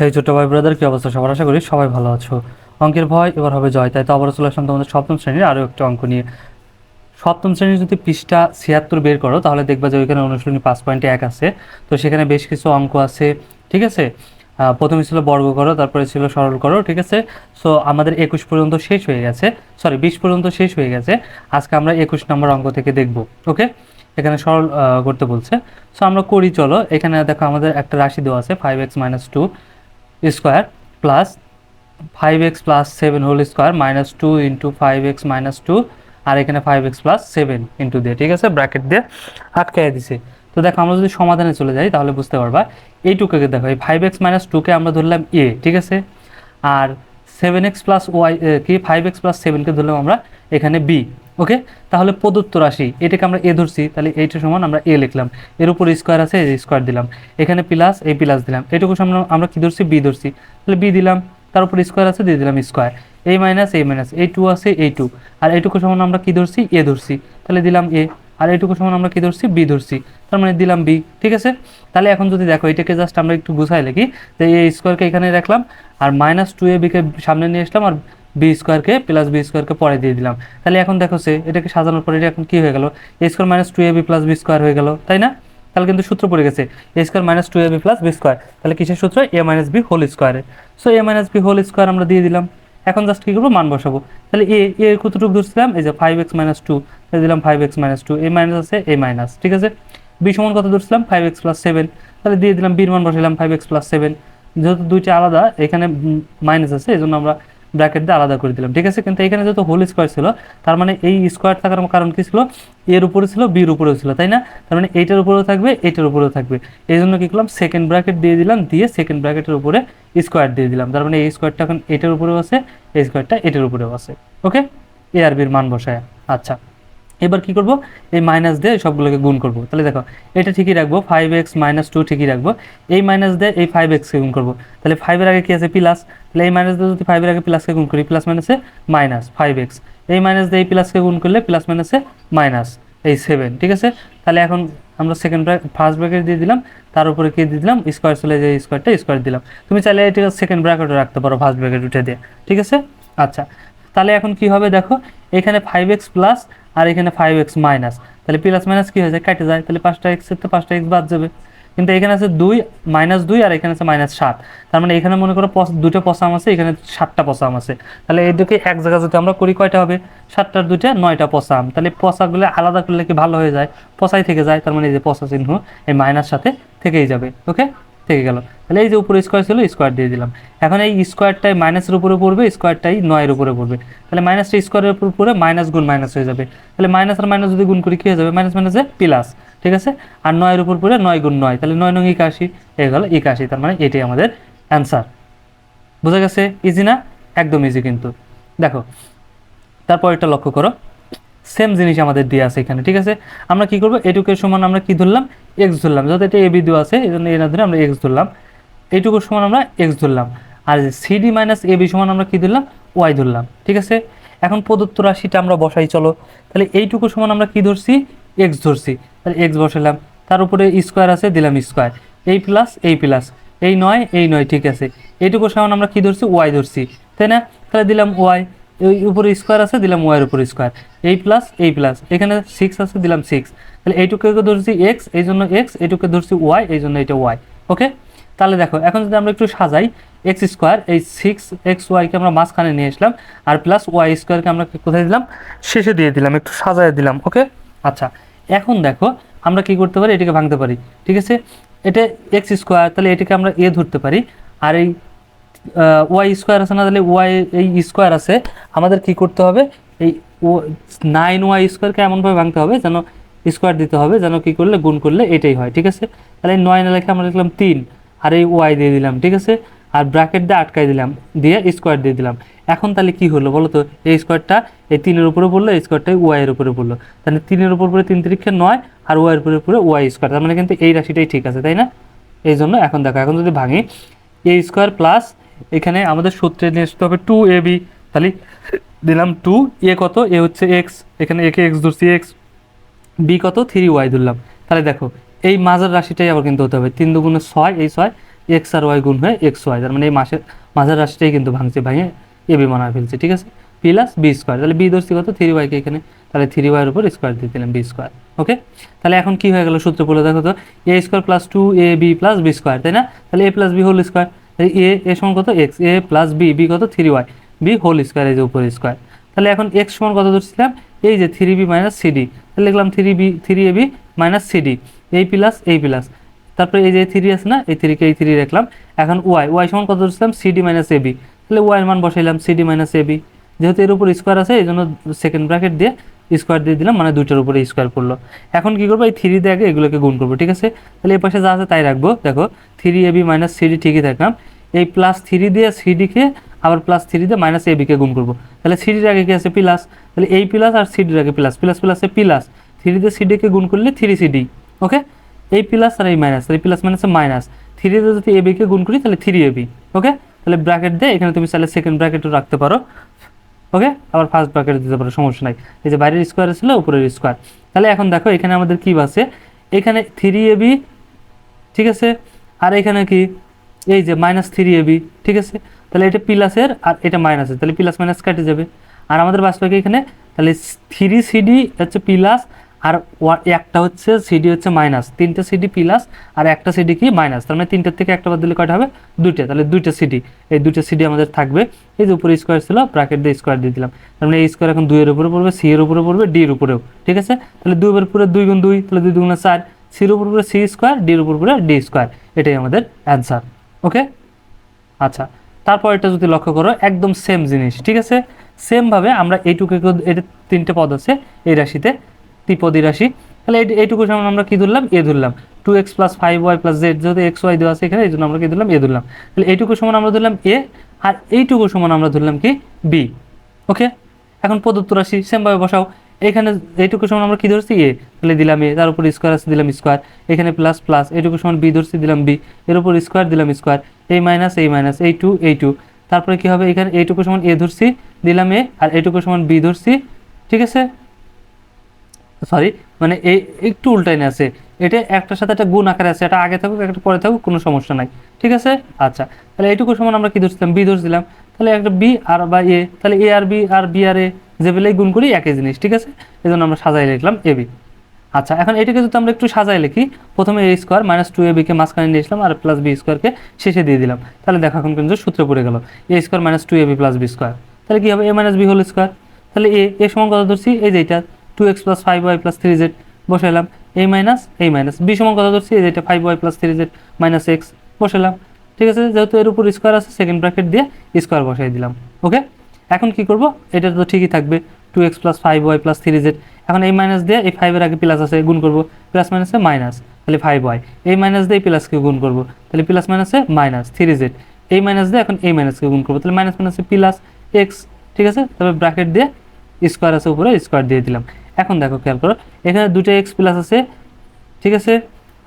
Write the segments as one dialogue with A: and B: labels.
A: হেই ছোট ভাই ব্রাদার কি অবস্থা? সবার আশা করি সবাই ভালো আছো। অঙ্কের ভয় এবার হবে জয়। তাই তো আবার চলে আসলাম তোমাদের সপ্তম শ্রেণির আরও একটা অঙ্ক নিয়ে। সপ্তম শ্রেণির যদি পৃষ্ঠা ছিয়াত্তর বের করো, তাহলে দেখবা যে ওইখানে অনুশীলনী পাঁচ পয়েন্টে এক আছে। তো সেখানে বেশ কিছু অঙ্ক আছে, ঠিক আছে? প্রথমে ছিল বর্গ করো, তারপরে ছিল সরল করো, ঠিক আছে? সো আমাদের একুশ পর্যন্ত শেষ হয়ে গেছে। সরি বিশ পর্যন্ত শেষ হয়ে গেছে। আজকে আমরা একুশ নম্বর অঙ্ক থেকে দেখব, ওকে? এখানে সরল করতে বলছে। সো আমরা করি, চলো। এখানে দেখো আমাদের একটা রাশি দেওয়া আছে five x minus two square plus five x plus seven whole square minus two into five x minus two আর এখানে five x plus seven into দিয়ে, ঠিক আছে? ব্র্যাকেট দিয়ে আটকাই দিছে। তো দেখো, আমরা যদি সমাধানে চলে যাই, তাহলে বুঝতে পারবা, এইটুকুকে দেখো, এই ফাইভ এক্স মাইনাস টুকে আমরা ধরলাম এ ঠিক আছে? আর সেভেন এক্স প্লাস ওয়াই কি? ফাইভ এক্স প্লাস সেভেনকে ধরলাম আমরা এখানে বি ওকে? তাহলে প্রদত্ত রাশি, এটাকে আমরা এ ধরছি, তাহলে এইটা সমান আমরা এ লিখলাম। এর উপর স্কোয়ার আছে স্কোয়ার দিলাম। এখানে প্লাস এই প্লাস দিলাম। এটুকু সামনে আমরা কি ধরছি? বি ধরছি। তাহলে বি দিলাম, তার উপর স্কোয়ার আছে, দিয়ে দিলাম স্কোয়ার এই মাইনাস এই মাইনাস এই টু আছে এই টু আর এইটুকু সমান আমরা কি ধরছি? এ ধরছি। তাহলে দিলাম এ আর এইটুকু সমান আমরা কি ধরছি? বি ধরছি। তার মানে দিলাম বি ঠিক আছে? তাহলে এখন যদি দেখো, এটাকে জাস্ট আমরা একটু গুছাই লিখি, যে এ স্কোয়ারকে এখানে রাখলাম, আর মাইনাস টু এ বিকে সামনে নিয়ে আসলাম, আর বি স্কোয়ারকে প্লাস বি স্কোয়ারকে পরে দিয়ে দিলাম। তাহলে এখন দেখো সে, এটাকে সাজানোর পরে এটা এখন কি হয়ে গেল? A square minus two a b plus b square হয়ে গেল, তাই না? তাহলে কিন্তু সূত্র পড়ে গেছে a square minus two a b plus b square তাহলে কিসের সূত্র? এ মাইনাস বি হোল স্কোয়ারে so a minus b whole square আমরা দিয়ে দিলাম। এখন জাস্ট কী করব? মান বসাবো। তাহলে এ এর কতটুকু ধরছিলাম এই যে ফাইভ এক্স মাইনাস টু দিলাম five x minus two A minus আছে এ মাইনাস ঠিক আছে? বি সমান কত ধরছিলাম ফাইভ এক্স প্লাস সেভেন তাহলে দিয়ে দিলাম বির মান বসাইলাম ফাইভ এক্স প্লাস সেভেন যেহেতু দুইটা আলাদা, এখানে মাইনাস আছে এই জন্য আমরা ব্র্যাকেট দিয়ে আলাদা করে দিলাম, ঠিক আছে? কিন্তু এখানে যেহেতু হোল স্কোয়ার ছিল, তার মানে এই স্কোয়ার থাকার কারণ কী ছিল? এর উপরে ছিল বির উপরেও ছিল, তাই না? তার মানে এইটার উপরেও থাকবে, এইটার উপরেও থাকবে। এই জন্য কী করলাম? সেকেন্ড ব্র্যাকেট দিয়ে দিলাম, দিয়ে সেকেন্ড ব্র্যাকেটের উপরে স্কোয়ার দিয়ে দিলাম। তার মানে এই স্কোয়ারটা এখন এটার উপরেও আছে, এই স্কোয়ারটা এটার উপরেও আছে ওকে এ আর বির মান বসায় আচ্ছা। এবার কি করব? এই মাইনাস দিয়ে সবগুলোকে গুণ করব। তাহলে দেখো, এটা ঠিকই রাখব ফাইভ এক্স মাইনাস টু ঠিকই রাখব। এই মাইনাস দিয়ে এই ফাইভ এক্সকে গুণ করব। তাহলে ফাইভের আগে কি আছে? প্লাস তাহলে এই মাইনাস দিয়ে যদি ফাইভের আগে প্লাসকে গুণ করি প্লাস মাইনাসে মাইনাস ফাইভ এক্স এই মাইনাস দিয়ে এই প্লাসকে গুণ করলে প্লাস মাইনাসে মাইনাস এই সেভেন ঠিক আছে? তাহলে এখন আমরা সেকেন্ড ফার্স্ট ব্র্যাকেট দিয়ে দিলাম, তার উপরে কি দিয়ে দিলাম? স্কোয়ার চলে যে স্কোয়ারটা স্কোয়ার দিলাম। তুমি চাইলে এটা সেকেন্ড ব্র্যাকেটও রাখতে পারো ফার্স্ট ব্র্যাকেট উঠে দিয়ে, ঠিক আছে? আচ্ছা তাহলে এখন কি হবে দেখো? এখানে ফাইভ এক্স প্লাস আর এখানে ফাইভ এক্স মাইনাস তাহলে প্লাস মাইনাস কি হয়ে যায়? কেটে যায়। তাহলে পাঁচটা এক্সের তো পাঁচটা এক্স বাদ যাবে। কিন্তু এখানে আছে দুই মাইনাস দুই আর এখানে আছে মাইনাস সাত। তার মানে এখানে মনে করো দুটো পসাম আছে, এখানে সাতটা পসাম আছে। তাহলে এই দুটো এক জায়গায় যদি আমরা করি, কয়টা হবে? সাতটার দুইটা নয়টা পসাম। তাহলে পসাগুলো আলাদা করলে কি ভালো হয়ে যায়? পসাই থেকে যায়। তার মানে এই যে পসা চিহ্ন এই মাইনাস সাথে থেকেই যাবে। ওকে থেকে গেল। তাহলে এই যে উপরে স্কোয়ার ছিল স্কোয়ার দিয়ে দিলাম। এখন এই স্কোয়ারটাই মাইনাসের উপরে পড়বে স্কোয়ারটাই নয়ের উপরে পড়বে। তাহলে মাইনাসটা স্কোয়ারের উপর পড়ে মাইনাস গুণ মাইনাস হয়ে যাবে। তাহলে মাইনাস আর মাইনাস যদি গুণ করি, কী হয়ে যাবে? মাইনাস মাইনাসে প্লাস ঠিক আছে? আর নয়ের উপর পড়ে নয় গুণ নয়, তাহলে নয় নং একাশি, এ গেল একাশি, তার মানে এটাই আমাদের অ্যান্সার বোঝা গেছে? ইজি না? একদম ইজি কিন্তু। দেখো তারপর এটা লক্ষ্য করো। সেম জিনিস আমাদের দিয়ে আছে এখানে, ঠিক আছে? আমরা কি করব? এটুকের সমান আমরা কি ধরলাম? এক্স ধরলাম। যেহেতু এটা এ বি দেওয়া আছে, এই জন্য এ না ধরে আমরা এক্স ধরলাম। এইটুকুর সমান আমরা এক্স ধরলাম। আর c d minus a b সমান আমরা কি ধরলাম? ওয়াই ধরলাম। ঠিক আছে? এখন প্রদত্ত রাশিটা আমরা বসাই, চলো। তাহলে এইটুকু সমান আমরা কি ধরছি? এক্স ধরছি। তাহলে এক্স বসালাম। তার উপরে স্কোয়ার আছে, দিলাম স্কোয়ার এই প্লাস এই প্লাস এই নয় এই নয়, ঠিক আছে। এইটুকু সমান আমরা কি ধরছি? ওয়াই ধরছি। তাই না? তাহলে দিলাম ওয়াই এই উপরে স্কোয়ার আছে, দিলাম ওয়াইয়ের উপরে স্কোয়ার এই প্লাস এই প্লাস এখানে সিক্স আছে, দিলাম সিক্স তাহলে এইটুকুকে ধরছি এক্স এই জন্য এক্স এইটুকে ধরছি ওয়াই এই জন্য এটা ওয়াই ওকে তাহলে দেখো, এখন যদি আমরা একটু সাজাই এক্স স্কোয়ার এই সিক্স এক্স ওয়াইকে আমরা মাঝখানে নিয়ে আসলাম, আর প্লাস ওয়াই স্কোয়ারকে আমরা কোথায় দিলাম? শেষে দিয়ে দিলাম, একটু সাজায় দিলাম ওকে আচ্ছা এখন দেখো, আমরা কি করতে পারি? এটাকে ভাঙতে পারি, ঠিক আছে? এটা এক্স স্কোয়ার তাহলে এটাকে আমরা এ ধরতে পারি, আর এই ওয়াই স্কোয়ার আছে না, তাহলে ওয়াই এই স্কোয়ার আছে, আমাদের কি করতে হবে? এই ও নাইন ওয়াই স্কোয়ারকে এমনভাবে ভাঙতে হবে, যেন স্কোয়ার দিতে হবে, যেন কি করলে, গুণ করলে এটাই হয়, ঠিক আছে? তাহলে নয় না লেখে আমরা লিখলাম তিন। আর এই ওয়াই দিয়ে দিলাম, ঠিক আছে? আর ব্র্যাকেট দিয়ে আটকাই দিলাম, দিয়ে স্কোয়ার দিয়ে দিলাম। এখন তাহলে কি হলো বলো তো? এই স্কোয়ারটা এই তিনের উপরে পড়ল, এই স্কোয়ারটা ওয়াইয়ের উপরে পড়ল। তাহলে তিনের উপর পড়ে তিন তিরিক্ষে নয় আর ওয়াইয়ের উপরে পড়ে ওয়াই স্কোয়ার তার মানে কিন্তু এই রাশিটাই ঠিক আছে, তাই না? এই জন্য এখন দেখো, এখন যদি ভাঙি এ স্কোয়ার প্লাস এখানে আমাদের সূত্রে নিয়ে আসতে হবে টু এ বি তাহলে দিলাম টু এ কত? এ হচ্ছে এক্স এখানে একে এক্স ধরছি এক্স বি কত? থ্রি ওয়াই ধরলাম। তাহলে দেখো এই মাঝের রাশিটাই আবার কিন্তু হতে হবে। তিন দুগুণে ছয়, এই ছয় এক্স আর ওয়াই গুণ হয়ে এক্স ওয়াই তার মানে এই মাসের, মাঝের রাশিটাই কিন্তু ভাঙছে ভাঙে এ বি বানায় ফেলছে, ঠিক আছে? প্লাস বি স্কোয়ার তাহলে বি ধরছি কত? থ্রি ওয়াইকে এখানে, তাহলে থ্রি ওয়াইয়ের উপর স্কোয়ার দিয়ে দিলাম বি স্কোয়ার ওকে তাহলে এখন কি হয়ে গেল? সূত্র বলে দেখো তো a square plus two a b plus b square তাই না? তাহলে a plus b whole square তাহলে এ এ সমান কত? X a plus b b কত? Three y b whole square এই যে উপর স্কোয়ার তাহলে এখন এক্স সমান কত ধরছিলাম? এই যে থ্রি বি মাইনাস সিডি তাহলে লিখলাম three b three a b minus c d এই প্লাস এই প্লাস তারপরে এই যে থ্রি আছে না এই থ্রিকে এই থ্রি রাখলাম। এখন ওয়াই ওয়াই সমান কত ধরছিলাম? C d minus a b তাহলে ওয়াই মান বসাইলাম c d minus A B যেহেতু এর উপর স্কোয়ার আছে এই জন্য সেকেন্ড ব্র্যাকেট দিয়ে স্কোয়ার দিয়ে দিলাম মানে দুইটার উপরে স্কোয়ার পড়ল। এখন কি করব? এই থ্রি দিয়ে আগে এগুলোকে গুণ করব, ঠিক আছে? তাহলে এই পাশে যা আছে তাই রাখব। দেখো three a b minus c d ঠিকই থাকলাম। এই প্লাস থ্রি দিয়ে সিডিকে আবার প্লাস থ্রি দিয়ে মাইনাস এ বিকে গুণ করব। তাহলে সিডির আগে কি আছে? প্লাস তাহলে এই প্লাস আর সিডির আগে প্লাস প্লাস প্লাসে প্লাস থ্রি সিডিকে গুণ করলে থ্রি সিডি ওকে এই প্লাস আর এই মাইনাস এই প্লাস মাইনাসে মাইনাস থ্রি দিয়ে যদি এ বিকে গুণ করি, তাহলে থ্রি এ বি ওকে তাহলে ব্র্যাকেট দিয়ে এখানে তুমি চাইলে সেকেন্ড ব্র্যাকেটও রাখতে পারো ওকে আবার ফার্স্ট ব্র্যাকেট দিতে পারো, সমস্যা নাই। এই যে বাইরের স্কোয়ার ছিল, উপরের স্কোয়ার তাহলে এখন দেখো, এখানে আমাদের কি আছে? এখানে থ্রি এ বি, ঠিক আছে? আর এখানে কি? এই যে মাইনাস থ্রি এ বি, ঠিক আছে? তাহলে এটা প্লাসের আর এটা মাইনাসের তাহলে প্লাস মাইনাস কেটে যাবে। আর আমাদের বাস্তবে এখানে? তাহলে থ্রি সিডি হচ্ছে প্লাস আর একটা হচ্ছে সিডি হচ্ছে মাইনাস তিনটে সিডি প্লাস আর একটা সিডি কি মাইনাস তার মানে তিনটের থেকে একটা বাদ দিলে কয়টা হবে? দুইটা, তাহলে দুইটা সিডি এই দুইটা সিডি আমাদের থাকবে। এই যে উপরে স্কোয়ার ছিল ব্র্যাকেট দিয়ে স্কোয়ার দিয়ে দিলাম। তার মানে এই স্কোয়ার এখন দুইয়ের উপরে পড়বে সি এর উপরে পড়বে ডি এর উপরেও, ঠিক আছে? তাহলে দুইয়ের উপরে দুই গুণ দুই, তাহলে দুই দুগুণে চার। সির উপর উপরে সি স্কোয়ার ডির উপর উপরে ডি স্কোয়ার এটাই আমাদের অ্যান্সার ওকে আচ্ছা তারপর এটা যদি লক্ষ্য করো, একদম সেম জিনিস, ঠিক আছে? সেমভাবে আমরা এইটুকু এটা তিনটে পদ আছে, এই রাশিতে ত্রিপদী রাশি। তাহলে এইটুকু সমান আমরা কি ধরলাম? এ ধরলাম। Two x plus five y plus z যেহেতু এক্স ওয়াই দেওয়া আছে এখানে, এই জন্য আমরা কি ধরলাম? এ ধরলাম। তাহলে এইটুকু সমান আমরা ধরলাম এ, আর এইটুকু সমান আমরা ধরলাম কি? B okay? এখন প্রদত্ত রাশি সেমভাবে বসাও। এখানে এইটুকু সমান আমরা কি ধরছি? এ তাহলে দিলাম এ, তার উপর স্কোয়ার আছে, দিলাম স্কোয়ার এখানে প্লাস প্লাস এইটুকু সমান বি ধরছি, দিলাম বি এর উপর স্কোয়ার দিলাম স্কোয়ার এই মাইনাস এই মাইনাস এই টু এই টু তারপরে কি হবে? এখানে এইটুকু সমান এ ধরছি, দিলাম এ আর এইটুকু সমান বি ধরছি। ঠিক আছে? সরি মানে এই একটু উল্টাইনে আছে। এটা একটার সাথে একটা গুণ আকারে আছে, এটা আগে থাকুক একটা পরে থাকুক, কোনো সমস্যা নাই। ঠিক আছে? আচ্ছা তাহলে এইটুকু সমান আমরা কি ধরছিলাম? বি ধরছিলাম। তাহলে একটা বি আর বা এ তাহলে এ আর বি আর বি আর এ যে বেলেই গুণ করি একই জিনিস, ঠিক আছে? এই জন্য আমরা সাজাই লিখলাম এ বি আচ্ছা এখন এটাকে যদি আমরা একটু সাজাই লিখি, প্রথমে a square minus two a বিকে মাঝখানে নিয়ে আর প্লাস বি স্কোয়ারকে শেষে দিয়ে দিলাম। তাহলে দেখো এখন কিন্তু সূত্রে পড়ে গেল। A square minus two a b plus b square তাহলে কি হবে? A minus b whole square তাহলে এ এ সমান কত ধরছি? এই যে এটা। Two x plus five y plus three z বসালাম এই মাইনাস এই মাইনাস বি সমান কত ধরছি? এটা five y plus three z minus x বসালাম ঠিক আছে? যেহেতু এর উপর স্কোয়ার আছে সেকেন্ড ব্র্যাকেট দিয়ে স্কোয়ার বসাই দিলাম। ওকে এখন কি করব? এটা তো ঠিকই থাকবে। Two x plus five y plus three z এখন এই মাইনাস দিয়ে এই ফাইভের আগে প্লাস আছে, গুণ করব। প্লাস মাইনাসে মাইনাস তাহলে ফাইভ ওয়াই এই মাইনাস দিয়ে প্লাসকে গুণ করব। তাহলে প্লাস মাইনাসে মাইনাস থ্রি জেড এই মাইনাস দিয়ে এখন এই মাইনাসকে গুণ করব। তাহলে মাইনাস মাইনাসে প্লাস এক্স ঠিক আছে? তবে ব্র্যাকেট দিয়ে স্কোয়ার আছে, উপরে স্কোয়ার দিয়ে দিলাম। এখন দেখো খেয়াল করো, এখানে দুটো এক্স প্লাস আছে, ঠিক আছে?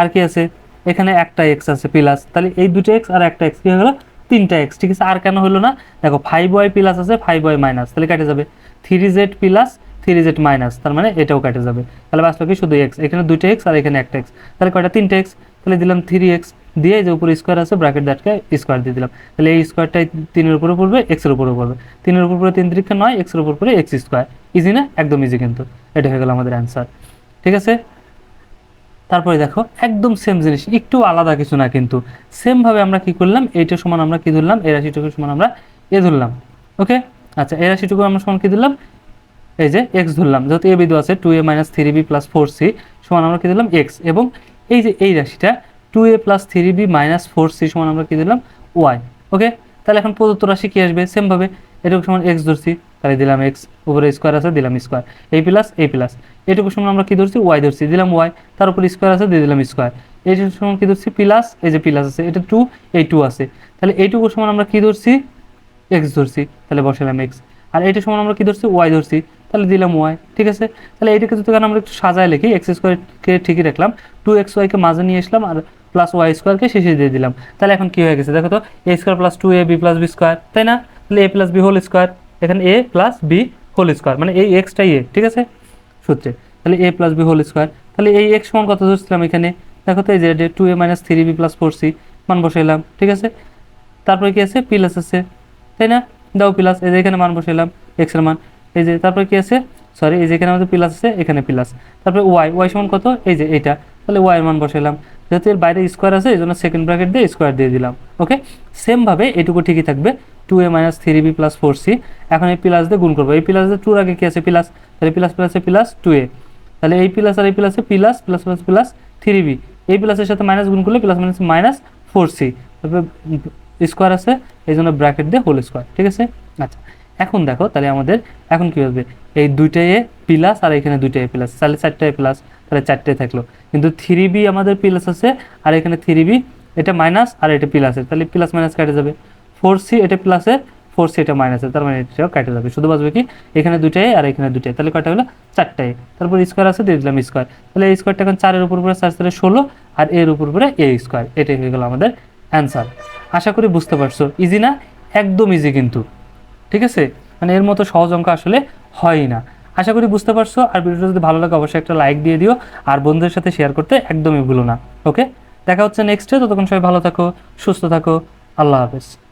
A: আর কি আছে? এখানে একটা এক্স আছে প্লাস তাহলে এই দুটো এক্স আর একটা এক্স কি হয়ে গেলো? তিনটা এক্স ঠিক আছে? আর কেন হলো না? দেখো ফাইভ ওয়াই প্লাস আছে ফাইভ ওয়াই মাইনাস তাহলে কেটে যাবে। Three z plus three z minus তার মানে এটাও কেটে যাবে। তাহলে বাস্তবে শুধু এক্স এখানে দুটো এক্স আর এখানে একটা এক্স তাহলে কয়টা? তিনটে এক্স তাহলে দিলাম থ্রি এক্স দিয়ে যে উপরে স্কোয়ার আছে ব্র্যাকেট দ্যাটকে স্কোয়ার দিয়ে দিলাম। তাহলে এই স্কোয়ারটা তিনের উপরে পড়বে এক্সের উপরে পড়বে। তিনের উপর পড়ে তিন তিরিক্ষা নয় এক্সের উপর পড়ে এক্স স্কোয়ার ইজি না? একদম ইজি কিন্তু। এটা হয়ে গেল আমাদের অ্যান্সার ঠিক আছে? তারপরে দেখো, একদম সেম জিনিস, একটু আলাদা কিছু না কিন্তু। সেমভাবে আমরা কি করলাম? এইটা সমান আমরা কি ধরলাম? এই রাশিটুকু সমান আমরা এ ধরলাম। ওকে আচ্ছা এই রাশিটুকু আমরা সমান কি ধরলাম? এই যে এক্স ধরলাম। যেহেতু এ বিন্দু আছে two a minus three b plus four c সমান আমরা কি দিলাম এক্স এবং এই যে এই রাশিটা two a plus three b minus four c সমান আমরা কি দিলাম? ওয়াই ওকে তাহলে এখন প্রদত্ত রাশি কি আসবে? সেমভাবে এটুকু সমান এক্স ধরছি, তাহলে দিলাম এক্স উপরে স্কোয়ার আছে, দিলাম স্কোয়ার এই প্লাস এই প্লাস এটুকু সমান আমরা কি ধরছি? ওয়াই ধরছি। দিলাম ওয়াই তার উপর স্কোয়ার আছে, দিয়ে দিলাম স্কোয়ার এইটুকু সমান কি ধরছি? প্লাস এই যে প্লাস আছে, এটা টু এই টু আছে। তাহলে এইটুকু সমান আমরা কি ধরছি? এক্স ধরছি, তাহলে বসালাম এক্স আর এইটা সমান আমরা কি ধরছি? ওয়াই ধরছি, তাহলে দিলাম ওয়াই ঠিক আছে? তাহলে এইটাকে যদি আমরা একটু সাজায় লিখি এক্স স্কোয়ারকে ঠিকই রাখলাম টু এক্স ওয়াইকে মাঝে নিয়ে আসলাম, আর প্লাস ওয়াই স্কোয়ারকে শেষে দিয়ে দিলাম। তাহলে এখন কি হয়ে গেছে? দেখো তো a square plus two a b plus b square তাই না? তাহলে a plus b whole square এখানে a plus b whole square মানে এই এক্সটাই এ ঠিক আছে? সূত্রে। তাহলে a plus b whole square তাহলে এই এক্স সমান কত ধরছিলাম এখানে? দেখো তো, এই যে two a minus three b plus four c মান বসাইলাম, ঠিক আছে? তারপরে কি আছে? প্লাস আছে, তাই না? দাও প্লাস এই যে এখানে মান বসাইলাম এক্সের মান। এই যে, তারপরে কি আছে? সরি এই যে এখানে আমাদের প্লাস আছে, এখানে প্লাস তারপরে ওয়াই ওয়াই সমান কত? এই যে এটা তাহলে ওয়াই এর মান বসাইলাম যেহেতু এর বাইরে স্কোয়ার আছে এই জন্য সেকেন্ড ব্র্যাকেট দিয়ে স্কোয়ার দিয়ে দিলাম ওকে সেমভাবে এটুকু ঠিকই থাকবে two a minus three b plus four c এখন এই প্লাস দিয়ে গুণ করব, এই প্লাস দিয়ে টুর আগে কি আছে প্লাস তাহলে প্লাস প্লাসে প্লাস টু এ তাহলে এই প্লাস আর এই প্লাসে plus plus plus plus three b এই প্লাসের সাথে মাইনাস গুণ করলে plus minus minus four c তারপরে স্কোয়ার আছে এই জন্য ব্র্যাকেট দিয়ে হোল স্কোয়ার ঠিক আছে? আচ্ছা। এখন দেখো, তাহলে আমাদের এখন কি হবে? এই দুইটাই প্লাস আর এখানে দুইটাই প্লাস তাহলে চারটায় প্লাস তাহলে চারটে থাকল। কিন্তু থ্রি বি আমাদের প্লাস আছে, আর এখানে থ্রি বি এটা মাইনাস আর এটা প্লাসের তাহলে প্লাস মাইনাস কেটে যাবে। ফোর সি এটা প্লাসের ফোর সি এটা মাইনাসের তার মানে এটাও কেটে যাবে। শুধু বাঁচবে কি? এখানে দুইটাই আর এখানে দুইটাই তাহলে কয়টা হলো? চারটায় তারপর স্কোয়ার আছে, দিয়ে দিলাম স্কোয়ার তাহলে এই স্কোয়ারটা এখন চারের উপর উপরে চার চারে ষোলো, আর এর উপর উপরে এ স্কোয়ার এটাই হয়ে গেলো আমাদের অ্যান্সার আশা করি বুঝতে পারছ। ইজি না? একদম ইজি কিন্তু। ঠিক আছে? মানে এর মতো সহজ অঙ্ক আসলে হয়ই না। আশা করি বুঝতে পারছ। আর ভিডিওটা যদি ভালো লাগে, অবশ্যই একটা লাইক দিয়ে দিও। আর বন্ধুদের সাথে শেয়ার করতে একদমই ভুলো না। ওকে দেখা হচ্ছে নেক্সটে ততক্ষণ সবাই ভালো থাকো, সুস্থ থাকো। আল্লাহ হাফেজ।